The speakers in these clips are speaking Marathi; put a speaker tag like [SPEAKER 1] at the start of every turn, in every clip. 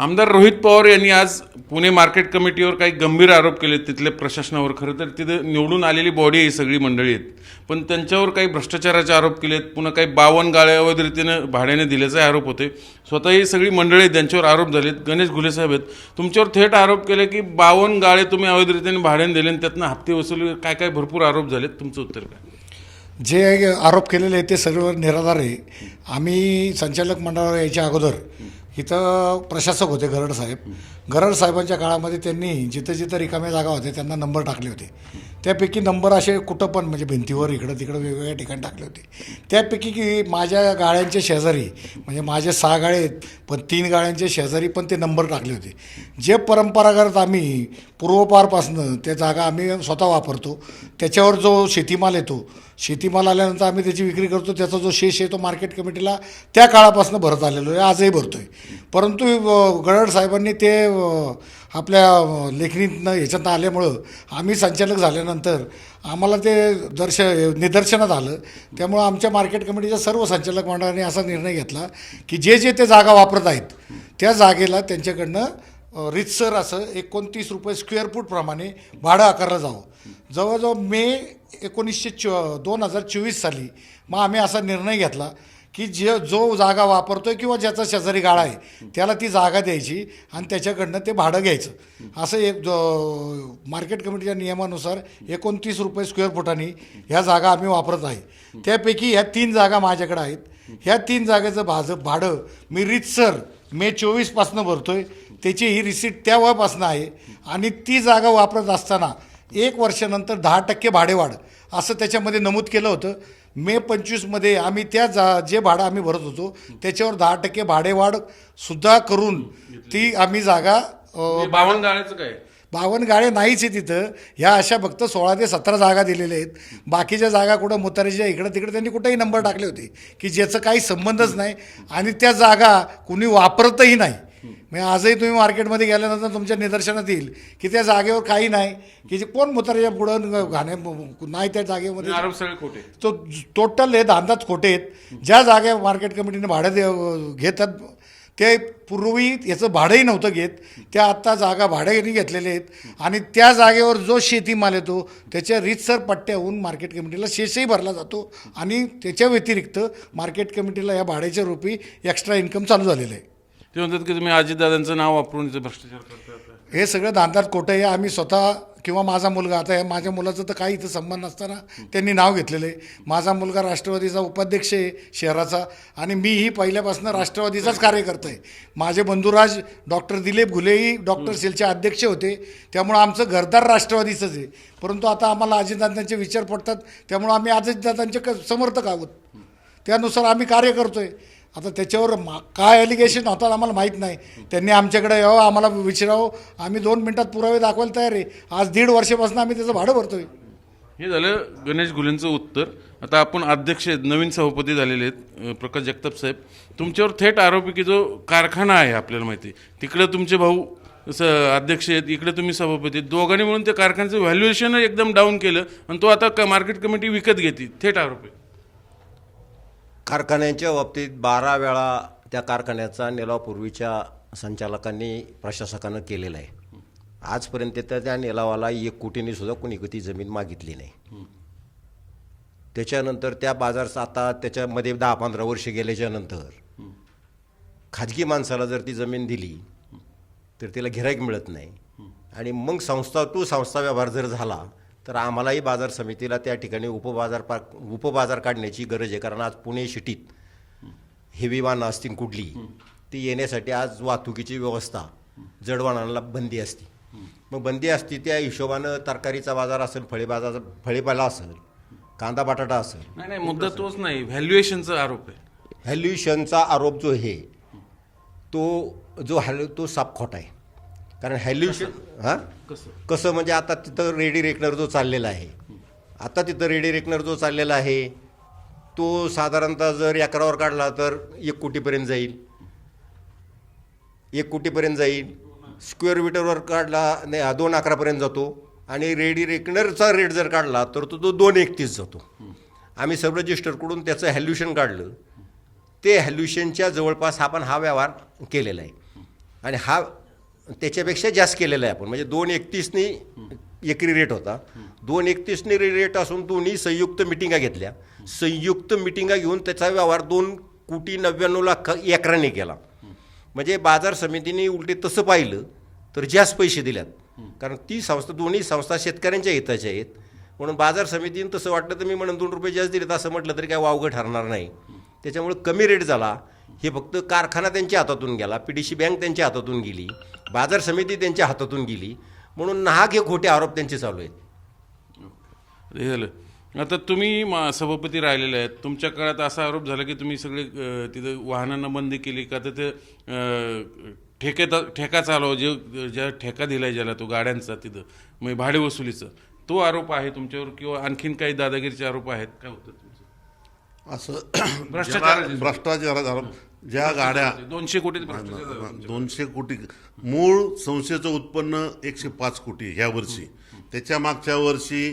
[SPEAKER 1] आमदार रोहित पवार यांनी आज पुणे मार्केट कमिटीवर काही गंभीर आरोप केले. तिथल्या प्रशासनावर खरं तर तिथे निवडून आलेली बॉडी आहे ही सगळी मंडळी आहेत. पण त्यांच्यावर काही भ्रष्टाचाराचे आरोप केलेत पुन्हा काही बावन गाळ्या अवैध रीतीनं भाड्याने दिल्याचे आरोप होते. स्वतः ही सगळी मंडळी आहेत ज्यांच्यावर आरोप झालेत. गणेश घुले साहेब आहेत. तुमच्यावर थेट आरोप केले की बावन गाळे तुम्ही अवैध रीतीने भाड्याने दिले आणि त्यातनं हप्ते वसुली काय काय भरपूर आरोप झालेत. तुमचं उत्तर काय?
[SPEAKER 2] जे आरोप केलेले आहेत ते सर्व निराधार आहे. आम्ही संचालक मंडळावर यायच्या अगोदर इथं प्रशासक होते गरड साहेब. गरड साहेबांच्या काळामध्ये त्यांनी जिथं जिथं रिकाम्या जागा होत्या त्यांना नंबर टाकले होते. त्यापैकी नंबर असे कुठं पण म्हणजे भिंतीवर इकडं तिकडं वेगवेगळ्या ठिकाणी टाकले होते. त्यापैकी की माझ्या गाळ्यांच्या शेजारी म्हणजे माझे सहा गाळे आहेत पण तीन गाळ्यांच्या शेजारी पण ते नंबर टाकले होते. जे परंपरागत आम्ही पूर्वपारपासनं त्या जागा आम्ही स्वतः वापरतो त्याच्यावर जो शेतीमाल येतो शेतीमाल आल्यानंतर आम्ही त्याची विक्री करतो त्याचा जो शेष आहे तो मार्केट कमिटीला त्या काळापासून भरत आलेलो आहे आजही भरतो आहे परंतु गडड साहेबांनी ते आपल्या लेखणीतनं ह्याच्यातनं आल्यामुळं आम्ही संचालक झाल्यानंतर आम्हाला ते दर्श निदर्शनात आलं. त्यामुळं आमच्या मार्केट कमिटीच्या सर्व संचालक मंडळाने असा निर्णय घेतला की जे जे ते जागा वापरत आहेत त्या जागेला त्यांच्याकडनं रितसर असं एकोणतीस रुपये स्क्वेअर फूटप्रमाणे भाडं आकारलं जावं. जवळजवळ मे एकोणीसशे चो दोन हजार चोवीस साली मग आम्ही असा निर्णय घेतला. की जे जो जागा वापरतोय किंवा ज्याचा शेजारी गाळा आहे त्याला ती जागा द्यायची आणि त्याच्याकडनं ते भाडं घ्यायचं. असं एक जो मार्केट कमिटीच्या नियमानुसार एकोणतीस रुपये स्क्वेअर फुटानी ह्या जागा आम्ही वापरत आहे. त्यापैकी ह्या तीन जागा माझ्याकडे आहेत. ह्या तीन जागेचं भाज भाडं मी रितसर मे चोवीसपासनं भरतोय. त्याची ही रिसीट त्या वयापासनं आहे. आणि ती जागा वापरत असताना एक वर्षानंतर दहा टक्के भाडेवाढ असं त्याच्यामध्ये नमूद केलं होतं. मे पंचवीसमध्ये आम्ही त्या जा जे भाडं आम्ही भरत होतो त्याच्यावर दहा टक्के भाडेवाढ सुद्धा करून ती आम्ही जागा
[SPEAKER 1] बावन गाळ्याचं काय?
[SPEAKER 2] गाळे नाहीच आहे तिथं. ह्या अशा फक्त सोळा ते सतरा जागा दिलेल्या आहेत. बाकीच्या जागा कुठं मुतारीच्या इकडं तिकडे त्यांनी कुठेही नंबर टाकले होते की ज्याचं काही संबंधच नाही आणि त्या जागा कुणी वापरतही नाही. म्हणजे आजही तुम्ही मार्केटमध्ये गेल्यानंतर तुमच्या निदर्शनात येईल की त्या जागेवर काही नाही की जे कोण मुतारीच्या पुढं घाणे नाही त्या जागेमध्ये?
[SPEAKER 1] आरोप सगळे खोटे
[SPEAKER 2] तो टोटल हे धांदाच खोटे आहेत. ज्या जागा मार्केट कमिटीने भाडं दे घेतात ते पूर्वी याचं भाडंही नव्हतं घेत. त्या आत्ता जागा भाड्याने घेतलेले आहेत. आणि त्या जागेवर जो शेतीमाल येतो त्याच्या रीतसर पट्ट्याहून मार्केट कमिटीला शेषही भरला जातो. आणि त्याच्या व्यतिरिक्त मार्केट कमिटीला या भाड्याच्या रूपी एक्स्ट्रा इन्कम चालू झालेलं आहे.
[SPEAKER 1] ते म्हणतात की तुम्ही अजितदादांचं नाव वापरून इथे भ्रष्टाचार करता
[SPEAKER 2] हे सगळं दांदात खोटं आहे? आम्ही स्वतः किंवा माझा मुलगा आता हे माझ्या मुलाचं तर काही इथं संबंध नसताना त्यांनी नाव घेतलेलं आहे. माझा मुलगा राष्ट्रवादीचा उपाध्यक्ष आहे शहराचा आणि मीही पहिल्यापासून राष्ट्रवादीचाच कार्यकर्ता आहे. माझे बंधुराज डॉक्टर दिलीप घुलेही डॉक्टर सेलचे अध्यक्ष होते. त्यामुळं आमचं घरदार राष्ट्रवादीचंच आहे. परंतु आता आम्हाला अजितदादांचे विचार पडतात. त्यामुळं आम्ही अजितदादांचे क समर्थक आहोत. त्यानुसार आम्ही कार्य करतोय. आता त्याच्यावर मा काय ॲलिगेशन होतात आम्हाला माहीत नाही. त्यांनी आमच्याकडे यावं आम्हाला विचारावं. आम्ही दोन मिनटात पुरावे दाखवायला तयार आहे. आज दीड वर्षापासून आम्ही त्याचं भाडं भरतोय.
[SPEAKER 1] हे झालं गणेश घुलेंचं उत्तर. आता आपण अध्यक्ष आहेत नवीन सभापती झालेले आहेत प्रकाश जगताप साहेब. तुमच्यावर थेट आरोपी की जो कारखाना आहे आपल्याला माहिती आहे. तिकडे तुमचे भाऊ स अध्यक्ष आहेत इकडे तुम्ही सभापती आहेत. दोघांनी म्हणून त्या कारखान्याचं व्हॅल्युएशन एकदम डाऊन केलं आणि तो आता क- मार्केट कमिटी विकत घेते थेट आरोपी
[SPEAKER 3] कारखान्यांच्या बाबतीत बारा वेळा त्या कारखान्याचा निलाव पूर्वीच्या संचालकांनी प्रशासकानं केलेला आहे. आजपर्यंत तर त्या निलावाला एक कोटीने सुद्धा कोणी कधी जमीन मागितली नाही. त्याच्यानंतर त्या बाजारचा आता त्याच्यामध्ये दहा पंधरा वर्ष गेल्याच्यानंतर खाजगी माणसाला जर ती जमीन दिली तर तिला गिराईक मिळत नाही. आणि मग संस्था टू संस्था व्यवहार जर झाला तर आम्हालाही बाजार समितीला त्या ठिकाणी उपबाजार पा उपबाजार काढण्याची गरज आहे. कारण आज पुणे सिटीत हेवी वाहनं असतील कुठली? ती येण्यासाठी आज वाहतुकीची व्यवस्था जडवाहनाला बंदी असते. मग बंदी असती त्या हिशोबानं तरकारीचा बाजार असेल फळे बाजार फळेपाला असेल कांदा बटाटा असेल.
[SPEAKER 1] नाही नाही मुद्दा तोच नाही. व्हॅल्युएशनचा आरोप आहे.
[SPEAKER 3] व्हॅल्युएशनचा आरोप जो आहे तो जो हॅल तो साप खोटा आहे. कारण व्हॅल्युएशन हां?
[SPEAKER 1] कसं?
[SPEAKER 3] कसं म्हणजे आता तिथं रेडी रेकनर जो चाललेला आहे. आता तिथं रेडी रेकनर जो चाललेला आहे तो साधारणतः जर एकरावर काढला तर एक कोटीपर्यंत जाईल. एक कोटीपर्यंत जाईल. स्क्वेअर मीटरवर काढला नाही दोन अकरापर्यंत जातो. आणि रेडी रेकनरचा रेट जर काढला तर तो तो दोन एकतीस जातो. आम्ही सब रजिस्टरकडून त्याचं व्हॅल्युशन काढलं. ते व्हॅल्युशनच्या जवळपास आपण हा व्यवहार केलेला आहे. आणि हा त्याच्यापेक्षा जास्त केलेलं आहे आपण. म्हणजे दोन एकतीसनी एकरी रेट होता. दोन एकतीसनी रेट असून दोन्ही संयुक्त मिटिंगा घेतल्या. संयुक्त मिटिंगा घेऊन त्याचा व्यवहार दोन कोटी नव्याण्णव लाख एकराने केला. म्हणजे बाजार समितीने उलटे तसं पाहिलं तर जास्त पैसे दिल्यात. कारण ती संस्था दोन्ही संस्था शेतकऱ्यांच्या हिताच्या आहेत. म्हणून बाजार समितीने तसं वाटलं तर मी म्हणून दोन रुपये जास्त दिलेत असं म्हटलं तरी काय वावगं ठरणार नाही. त्याच्यामुळे कमी रेट झाला. हे फक्त कारखाना त्यांच्या हातातून गेला पी डी सी बँक त्यांच्या हातातून गेली बाजार समिती त्यांच्या हातातून गेली म्हणून नाहक हे खोटे आरोप त्यांचे चालू आहेत.
[SPEAKER 1] हे झालं. आता तुम्ही मा- सभापती राहिलेले आहेत. तुमच्या काळात असा आरोप झाला की तुम्ही सगळे तिथं वाहनांना बंदी केली का? तर ते ठेके ठेका चालव जे ज्या ठेका दिलाय ज्याला तो गाड्यांचा तिथं म्हणजे भाडे वसुलीचं तो आरोप आहे तुमच्यावर किंवा आणखीन काही दादागिरीचे आरोप आहेत? काय होतं
[SPEAKER 4] असं
[SPEAKER 1] भ्रष्टाचाराचे
[SPEAKER 4] ज्याला- भ्रष्टाचार ज्या गाड्या
[SPEAKER 1] दोनशे कोटी भ्रष्टाचार.
[SPEAKER 4] दोनशे कोटी. मूळ संस्थेचं उत्पन्न एकशे पाच कोटी ह्या वर्षी. त्याच्या मागच्या वर्षी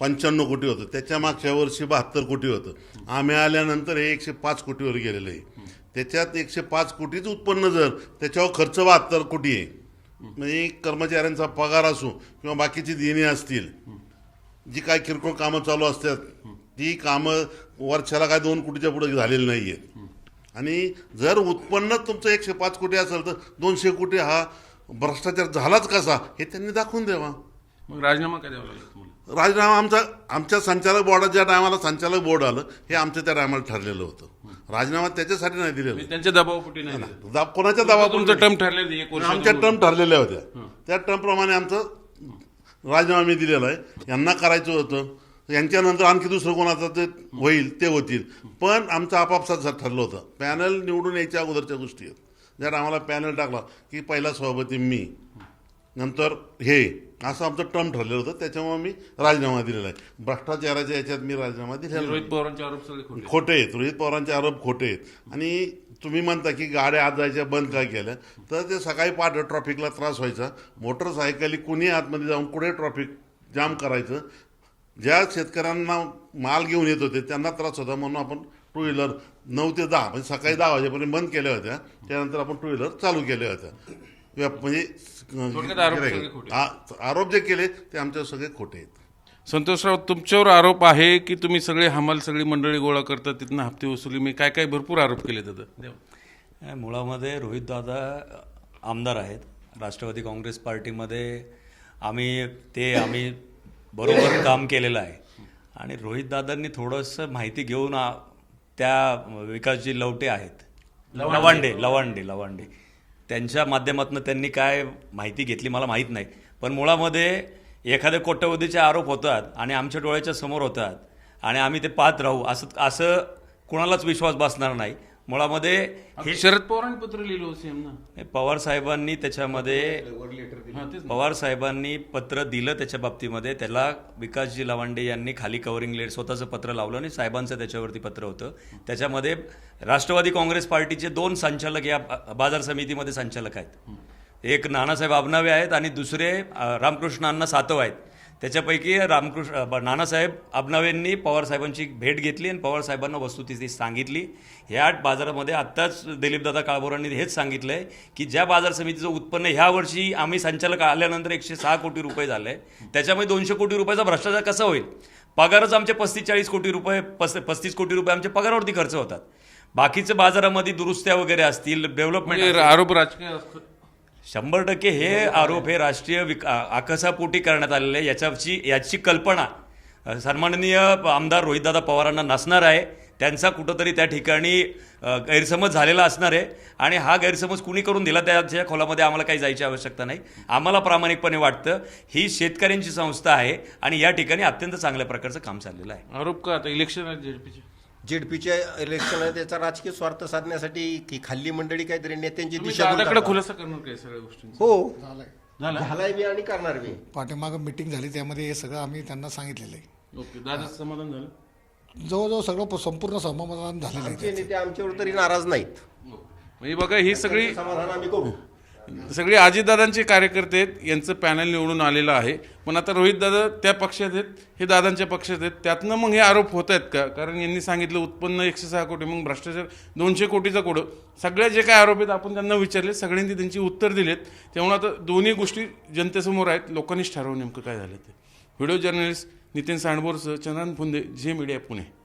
[SPEAKER 4] पंच्याण्णव कोटी होतं. त्याच्या मागच्या वर्षी बहात्तर कोटी होतं. आम्ही आल्यानंतर हे एकशे पाच कोटीवर गेलेलं आहे. त्याच्यात एकशे पाच कोटीच उत्पन्न जर त्याच्यावर खर्च बहात्तर कोटी आहे. म्हणजे कर्मचाऱ्यांचा पगार असो किंवा बाकीची देणी असतील जी काय किरकोळ कामं चालू असतात ती कामं वर्षाला काय दोन कोटीच्या पुढे झालेली नाही आहेत आणि जर उत्पन्न तुमचं एकशे पाच कोटी असेल तर दोनशे कोटी हा भ्रष्टाचार झालाच कसा? हे त्यांनी दाखवून द्यावा.
[SPEAKER 1] मग राजीनामा काय द्यावा लागला
[SPEAKER 4] राजीनामा आमचा आमच्या संचालक बोर्डात ज्या टायमाला संचालक बोर्ड आलं हे आमच्या त्या टायमाला ठरलेलं होतं. राजीनामा त्याच्यासाठी नाही दिलेला
[SPEAKER 1] म्हणजे त्यांच्या दबावापोटी नाही.
[SPEAKER 4] दाब कोणाच्या दबाव
[SPEAKER 1] तुमचं टर्म ठरलेलं
[SPEAKER 4] आमच्या टर्म ठरलेल्या होत्या. त्या टर्म प्रमाणे आमचं राजीनामा मी दिलेला आहे. यांना करायचं होतं. यांच्यानंतर आणखी दुसरं कोणाचं ते होईल ते होतील. पण आमचं आपापसात ठरलं होतं. पॅनल निवडून यायच्या अगोदरच्या गोष्टी आहेत. ज्या आम्हाला पॅनल टाकला की पहिला सभापती मी नंतर हे असं आमचं टर्म ठरलेलं होतं. त्याच्यामुळे मी राजीनामा दिलेला आहे. भ्रष्टाचाराच्या याच्यात मी राजीनामा दिलेला.
[SPEAKER 1] रोहित पवारांचे आरोप सगळे खोटे
[SPEAKER 4] आहेत. रोहित पवारांचे आरोप खोटे आहेत. आणि तुम्ही म्हणता की गाड्या आज जायच्या बंद काय केल्या? तर ते सकाळी पहाटे ट्रॉफिकला त्रास व्हायचा. मोटरसायकली कुणी आतमध्ये जाऊन कुठे ट्रॉफिक जाम करायचं? ज्या शेतकऱ्यांना माल घेऊन येत होते त्यांना त्रास होता म्हणून आपण टू व्हीलर नऊ ते दहा म्हणजे सकाळी दहा वाजेपर्यंत बंद केल्या होत्या. त्यानंतर आपण टू व्हीलर चालू केल्या होत्या. म्हणजे
[SPEAKER 1] आरोप
[SPEAKER 4] जे केले ते आमच्यावर सगळे खोटे आहेत.
[SPEAKER 1] संतोषराव तुमच्यावर आरोप आहे की तुम्ही सगळे हमाल सगळी मंडळी गोळा करता तिथनं हप्ते वसुली मी काय काय भरपूर आरोप केले दादा
[SPEAKER 5] मुळामध्ये रोहितदादा आमदार आहेत. राष्ट्रवादी काँग्रेस पार्टीमध्ये आम्ही ते आम्ही बरोबर काम केलेलं आहे. आणि रोहितदादांनी थोडंसं माहिती घेऊन त्या विकासजी लवटे आहेत. लवांडे लवांडे लवांडे. त्यांच्या माध्यमातून त्यांनी काय माहिती घेतली मला माहीत नाही. पण मुळामध्ये एखाद्या कोट्यवधीचे आरोप होतात आणि आमच्या डोळ्याच्या समोर होतात आणि आम्ही ते पाहत राहू. असं असं कुणालाच विश्वास बसणार नाही. मुळामध्ये
[SPEAKER 1] हे शरद पवारांनी पत्र लिहिलं सीएम ना.
[SPEAKER 5] पवार साहेबांनी त्याच्यामध्ये
[SPEAKER 1] हा.
[SPEAKER 5] पवार साहेबांनी पत्र दिलं त्याच्या बाबतीमध्ये. त्याला विकासजी लवांडे यांनी खाली कव्हरिंग लेट स्वतःचं पत्र लावलं आणि साहेबांचं त्याच्यावरती पत्र होतं. त्याच्यामध्ये राष्ट्रवादी काँग्रेस पार्टीचे दोन संचालक या बाजार समितीमध्ये संचालक आहेत. एक नानासाहेब आबनावे आहेत आणि दुसरे रामकृष्ण अण्णा सातव आहेत. त्याच्यापैकी रामकृष्ण नानासाहेब आबनावेंनी पवार साहेबांची भेट घेतली आणि पवार साहेबांना वस्तुस्थिती सांगितली. ह्या बाजारामध्ये आत्ताच दिलीपदादा काळभोरांनी हेच सांगितलंय की ज्या बाजार समितीचं उत्पन्न ह्या वर्षी आम्ही संचालक आल्यानंतर एकशे सहा कोटी रुपये झाले. त्याच्यामध्ये दोनशे कोटी रुपयाचा भ्रष्टाचार कसा होईल? पगारच आमचे पस्तीस चाळीस कोटी रुपये पस पस्तीस कोटी रुपये आमच्या पगारावरती खर्च होतात. बाकीचे बाजारामध्ये दुरुस्त्या वगैरे असतील डेव्हलपमेंट
[SPEAKER 1] म्हणजे आरोप राजकीय असतात.
[SPEAKER 5] शंभर टक्के हे आरोप हे राष्ट्रीय विक आकसापोटी करण्यात आलेले आहे. याच्याची याची कल्पना सन्माननीय आमदार रोहितदादा पवारांना नसणार आहे. त्यांचा कुठंतरी त्या ठिकाणी गैरसमज झालेला असणार आहे. आणि हा गैरसमज कुणी करून दिला त्याच्या खोलामध्ये आम्हाला काही जायची आवश्यकता नाही. आम्हाला प्रामाणिकपणे वाटतं ही शेतकऱ्यांची संस्था आहे आणि या ठिकाणी अत्यंत चांगल्या प्रकारचं काम चाललेलं आहे.
[SPEAKER 1] आरोप का आता? इलेक्शन आहे जेडपीचे
[SPEAKER 3] जेडपीच्या इलेक्शन त्याचा राजकीय स्वार्थ साधण्यासाठी की खाल्ली मंडळी काहीतरी नेत्यांची दिशा
[SPEAKER 1] दादाकडे. खुलासा करणार काय सगळ्या गोष्टी
[SPEAKER 3] हो.
[SPEAKER 1] झाला
[SPEAKER 3] झालाय? मी आणि करणार मी
[SPEAKER 2] पाठीमागं मिटिंग झाली त्यामध्ये हे सगळं आम्ही त्यांना सांगितलेलं आहे.
[SPEAKER 1] ओके समाधान झालं?
[SPEAKER 2] जवळजवळ सगळं संपूर्ण समाधान झालेलं आहे
[SPEAKER 3] आमचे नेते आमच्यावर तरी नाराज नाहीत.
[SPEAKER 1] म्हणजे बघा ही सगळी
[SPEAKER 3] समाधान आम्ही करू.
[SPEAKER 1] सगळे आजीदादांचे कार्यकर्ते आहेत यांचं पॅनल निवडून आलेलं आहे. पण आता रोहित दादा त्या पक्षात आहेत हे दादांच्या पक्षात आहेत. त्यातनं मग हे आरोप होत आहेत का? कारण यांनी सांगितलं उत्पन्न एकशे सहा कोटी मग भ्रष्टाचार दोनशे कोटीचा कोडं. सगळ्या जे काय आरोप आहेत आपण त्यांना विचारले सगळ्यांनी त्यांची उत्तर दिलेत. त्यामुळे आता दोन्ही गोष्टी जनतेसमोर आहेत. लोकांनीच ठरवून नेमकं काय झालं ते. व्हिडिओ जर्नलिस्ट नितीन सांडबोरसह चंद्रन फुंदे झे मीडिया पुणे.